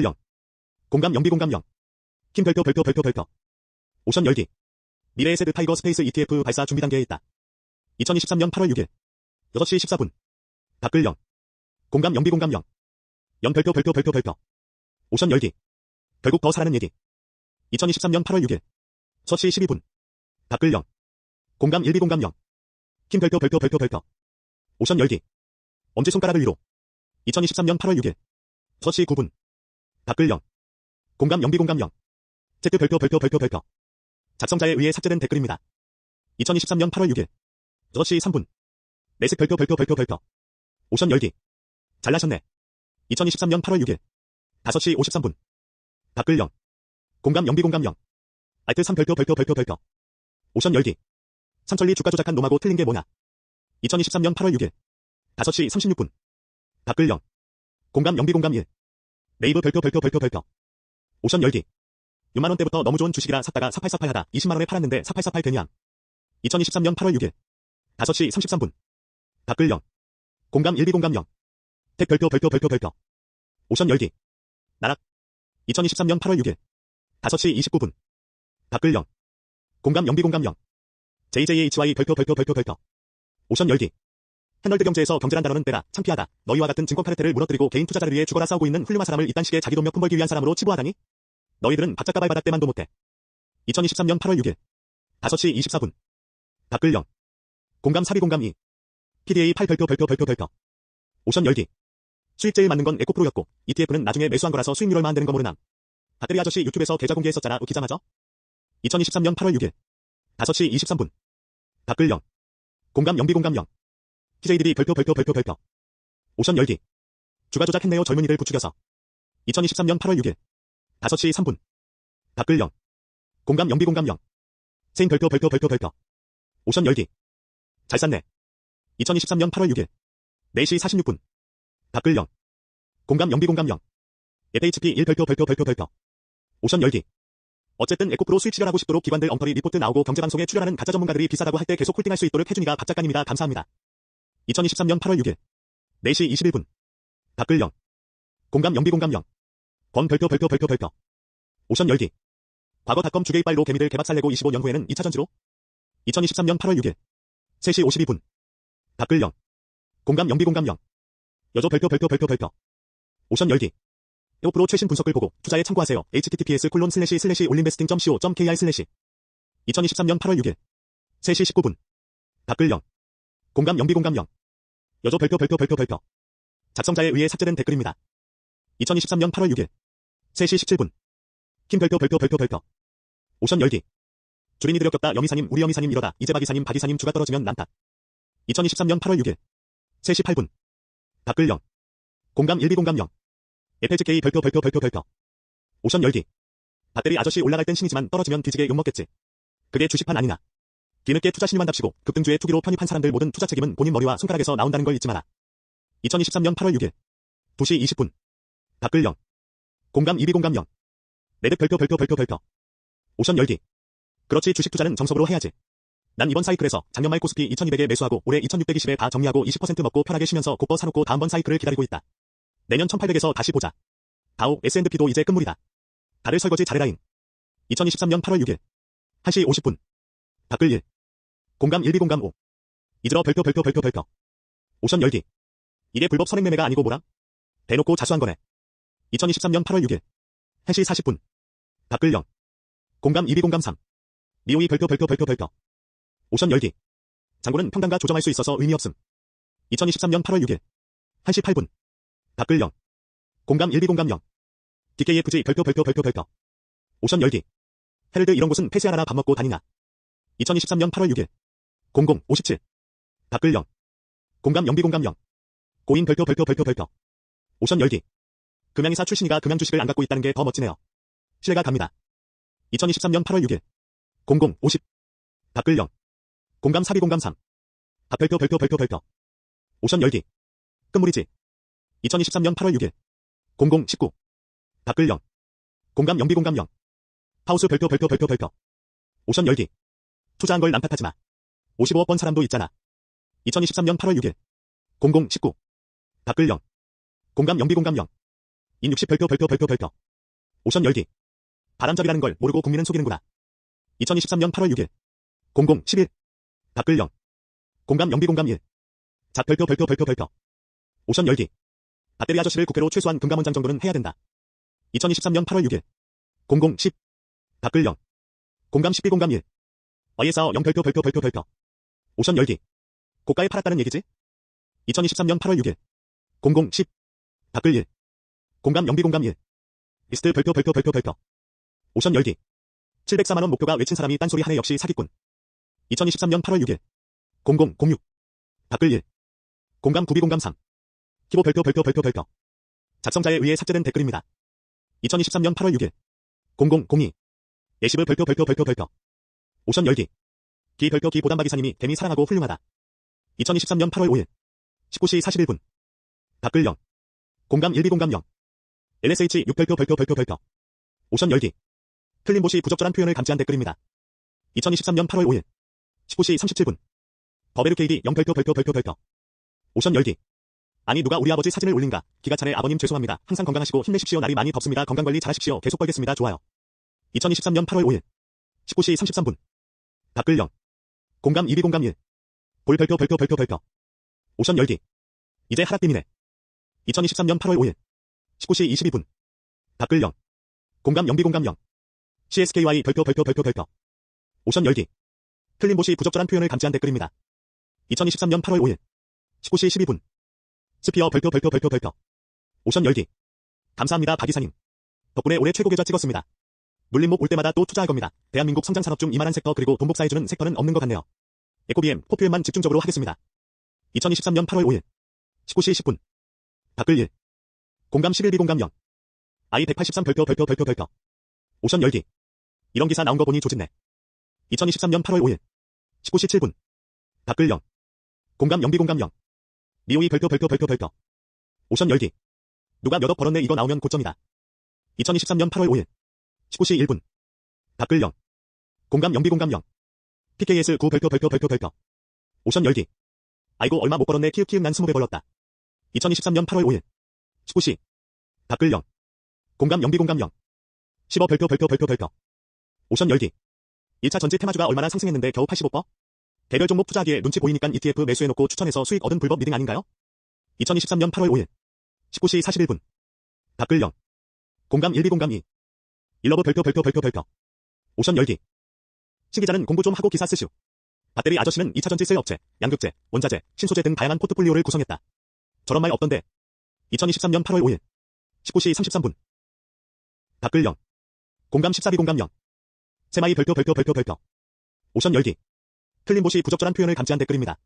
0. 공감 연비 공감 0. 킴 별표 별표 별표 별표. 오션 열기. 미래의 세드 타이거 스페이스 ETF 발사 준비 단계에 있다. 2023년 8월 6일. 6시 14분. 댓글 0. 공감 연비 공감 0. 연 별표 별표 별표 별표. 오션 열기. 결국 더 사라는 얘기. 2023년 8월 6일. 6시 12분. 댓글 0. 공감 1비 공감 0. 킴 별표 별표 별표 별표. 오션 열기. 엄지손가락을 위로. 2023년 8월 6일. 6시 9분. 댓글 0. 공감 연비 공감 0. Z 별표 별표 별표 별표. 작성자에 의해 삭제된 댓글입니다. 2023년 8월 6일. 6시 3분. 매색 별표 별표 별표 별표. 오션 열기. 잘나셨네. 2023년 8월 6일. 5시 53분. 댓글 0. 공감 연비 공감 0. 알트 3 별표 별표 별표 별표. 오션 열기. 삼천리 주가 조작한 놈하고 틀린 게 뭐냐. 2023년 8월 6일. 5시 36분. 댓글 0. 공감 연비 공감 1. 네이버 별표 별표 별표 별표. 오션 열기. 6만원 대부터 너무 좋은 주식이라 샀다가 4848 하다 20만원에 팔았는데 4848 되냐. 2023년 8월 6일. 5시 33분. 댓글 0. 공감 1비 공감 0. 택 별표 별표 별표 별표. 오션 열기. 나락. 2023년 8월 6일. 5시 29분. 댓글 0. 공감 연비 공감 0. JJHY 별표 별표 별표 별표. 오션 열기. 패널드 경제에서 경제란 단어는 때라 창피하다. 너희와 같은 증권 카르텔을 무너뜨리고 개인 투자자를 위해 죽어라 싸우고 있는 훌륭한 사람을 이딴 식의 자기 돈몇 푼 벌기 위한 사람으로 치부하다니? 너희들은 바짝가발 바닥 때만도 못해. 2023년 8월 6일. 5시 24분. 댓글 0. 공감 사비 공감 2. PDA 8 별표 별표 별표 별표. 오션 열기. 수익 제일 맞는 건 에코프로였고 ETF는 나중에 매수한 거라서 수익률 얼마 안 되는 거 모르남. 배터리 아저씨 유튜브에서 계좌 공개했었잖아 웃기자마자. 2023년 8월 6일. 5시 23분. 댓글 0. 공감 연비 공감 0. TJ들이 별표 별표 별표 별표. 오션 열기. 주가 조작했네요 젊은이들 부추겨서. 2023년 8월 6일. 5시 3분. 댓글 0. 공감 연비 공감 0. 세인 별표 별표 별표 별표. 오션 열기. 잘 쌌네. 2023년 8월 6일. 4시 46분. 댓글 0. 공감 연비 공감 0. FHP 1 별표 별표 별표 별표. 오션 열기. 어쨌든 에코프로 수익 실현하고 싶도록 기관들 엉터리 리포트 나오고 경제방송에 출연하는 가짜 전문가들이 비싸다고 할 때 계속 홀딩할 수 있도록 해준이가 박 작가님이다 감사합니다. 2023년 8월 6일. 4시 21분. 댓글 0. 공감 연비 공감 0. 권 별표 별표 별표 별표. 오션 열기. 과거 닷컴 주게이빨로 개미들 개박 살래고 25년 후에는 2차 전지로. 2023년 8월 6일. 3시 52분. 댓글 0. 공감 연비 공감 0. 여조 별표 별표 별표 별표. 오션 열기. 에오프로 최신 분석을 보고 투자에 참고하세요. https 콜론 슬래시 슬래시 올림베스팅.co.kr 슬래시 2023년 8월 6일 3시 19분 댓글 0 공감 연비 공감 0 여조 별표 별표 별표 별표 작성자에 의해 삭제된 댓글입니다. 2023년 8월 6일 3시 17분 킴 별표 별표 별표 별표 오션 열기 주린이 들역겹다 여미사님 우리 여미사님 이러다 이제 박이사님 박이사님 주가 떨어지면 난다. 2023년 8월 6일 3시 8분 댓글 0 공감 1비 공감 0 FHK 별표 별표 별표 별표. 오션 열기. 배터리 아저씨 올라갈 땐 신이지만 떨어지면 뒤지게 욕먹겠지. 그게 주식판 아니나. 뒤늦게 투자 신임한답시고 급등주에 투기로 편입한 사람들 모든 투자 책임은 본인 머리와 손가락에서 나온다는 걸 잊지 마라. 2023년 8월 6일. 2시 20분. 댓글 0. 공감 2비 공감 0. 매듭 별표 별표 별표 별표. 오션 열기. 그렇지 주식 투자는 정석으로 해야지. 난 이번 사이클에서 작년 말 코스피 2200에 매수하고 올해 2620에 다 정리하고 20% 먹고 편하게 쉬면서 곧버 사놓고 다음번 사이클을 기다리고 있다. 내년 1800에서 다시 보자. 다우 S&P도 이제 끝물이다. 다들 설거지 잘해라잉. 2023년 8월 6일. 1시 50분. 댓글 1. 공감 1비 공감 5. 이들어 별표 별표 별표 별표. 오션 열기. 이게 불법 선행 매매가 아니고 뭐라? 대놓고 자수한 거네. 2023년 8월 6일. 1시 40분. 댓글 0. 공감 2비 공감 3. 미오이 별표 별표 별표 별표. 오션 열기. 장군은 평단가 조정할 수 있어서 의미 없음. 2023년 8월 6일. 1시 8분. 댓글 0. 공감 1비 공감 0. DKFG 별표 별표 별표 별표. 오션 열기. 헤르드 이런 곳은 폐쇄하라 밥 먹고 다니나. 2023년 8월 6일. 00 57. 댓글 0. 공감 연비 공감 0. 고인 별표 별표 별표 별표. 오션 열기. 금양이사 출신이가 금양 주식을 안 갖고 있다는 게 더 멋지네요. 신뢰가 갑니다. 2023년 8월 6일. 00 50. 댓글 0. 공감 사비 공감 3. 답별표 별표 별표 별표. 오션 열기. 끝물이지. 2023년 8월 6일. 00 19. 댓글 0. 공감 연비 공감 0. 하우스 별표 별표 별표 별표. 오션 열기. 투자한 걸 남탓하지 마. 55억 번 사람도 있잖아. 2023년 8월 6일. 00 19. 댓글 0. 공감 연비 공감 0. 인60 별표 별표 별표 별표. 오션 열기. 바람잡이라는 걸 모르고 국민은 속이는구나. 2023년 8월 6일. 00 11. 답글 0. 공감 영비 공감 1. 자 별표 별표 별표 별표. 오션 열기. 배터리 아저씨를 국회로 최소한 금감원장 정도는 해야 된다. 2023년 8월 6일. 00 10. 답글 0. 공감 12 공감 1. 어예사어 0 별표 별표 별표 별표. 오션 열기. 고가에 팔았다는 얘기지? 2023년 8월 6일. 00 10. 답글 1. 공감 영비 공감 1. 리스트 별표 별표 별표 별표. 오션 열기. 704만원 목표가 외친 사람이 딴소리 하네 역시 사기꾼. 2023년 8월 6일. 00 06. 답글 1. 공감 9비 공감 3. 키보 별표 별표 별표 별표. 작성자에 의해 삭제된 댓글입니다. 2023년 8월 6일. 00 02. 예시브 별표 별표 별표 별표. 오션 열기. 기 별표 기 보담바 기사님이 데미 사랑하고 훌륭하다. 2023년 8월 5일. 19시 41분. 답글 0. 공감 1비 공감 0. LSH 6 별표 별표 별표 별표. 오션 열기. 틀림봇이 부적절한 표현을 감지한 댓글입니다. 2023년 8월 5일. 19시 37분. 버베르 케이디 0 별표 별표 별표 별표. 오션 열기. 아니 누가 우리 아버지 사진을 올린가. 기가 차네 아버님 죄송합니다. 항상 건강하시고 힘내십시오. 날이 많이 덥습니다. 건강관리 잘하십시오. 계속 벌겠습니다. 좋아요. 2023년 8월 5일. 19시 33분. 답글 0. 공감 2비 공감 1. 볼 별표 별표 별표 별표. 오션 열기. 이제 하락빔이네. 2023년 8월 5일. 19시 22분. 답글 0. 공감 0비 공감 0. CSKY 별표 별표 별표 별표. 오션 열기. 틀림봇이 부적절한 표현을 감지한 댓글입니다. 2023년 8월 5일. 19시 12분. 스피어 별표 별표 별표 별표. 오션 열기. 감사합니다 박 이사님. 덕분에 올해 최고 계좌 찍었습니다. 물림목 올 때마다 또 투자할 겁니다. 대한민국 성장 산업 중 이만한 섹터 그리고 돈 복사해주는 섹터는 없는 것 같네요. 에코비엠, 포퓨엠만 집중적으로 하겠습니다. 2023년 8월 5일. 19시 10분. 답글 1. 공감 11비 공감 0. 아이 183 별표 별표 별표 별표. 오션 열기. 이런 기사 나온 거 보니 조짓네. 2023년 8월 5일. 19시 7분. 답글 0. 공감 0비 공감 0. 미오이 별표 별표 별표 별표. 오션 열기. 누가 몇 억 벌었네 이거 나오면 고점이다. 2023년 8월 5일. 19시 1분. 답글 0. 공감 0비 공감 0. PKS 9 별표 별표 별표 별표. 오션 열기. 아이고 얼마 못 벌었네 키읔 키읔 난 20배 벌었다. 2023년 8월 5일. 19시. 답글 0. 공감 0비 공감 0. 10억 별표 별표 별표 별표. 오션 열기. 1차 전지 테마주가 얼마나 상승했는데 겨우 85%? 개별 종목 투자하기에 눈치 보이니까 ETF 매수해놓고 추천해서 수익 얻은 불법 리딩 아닌가요? 2023년 8월 5일. 19시 41분. 답글 0. 공감 1비 공감 2. 일러브 별표 별표 별표 별표. 오션 열기. 신기자는 공부 좀 하고 기사 쓰슈. 배터리 아저씨는 2차 전지 셀 업체, 양극재, 원자재, 신소재 등 다양한 포트폴리오를 구성했다. 저런 말 없던데. 2023년 8월 5일. 19시 33분. 답글 0. 공감 14비 공감 0. 세마이 별표 별표 별표 별표. 오션 열기. 틀림봇이 부적절한 표현을 감지한 댓글입니다.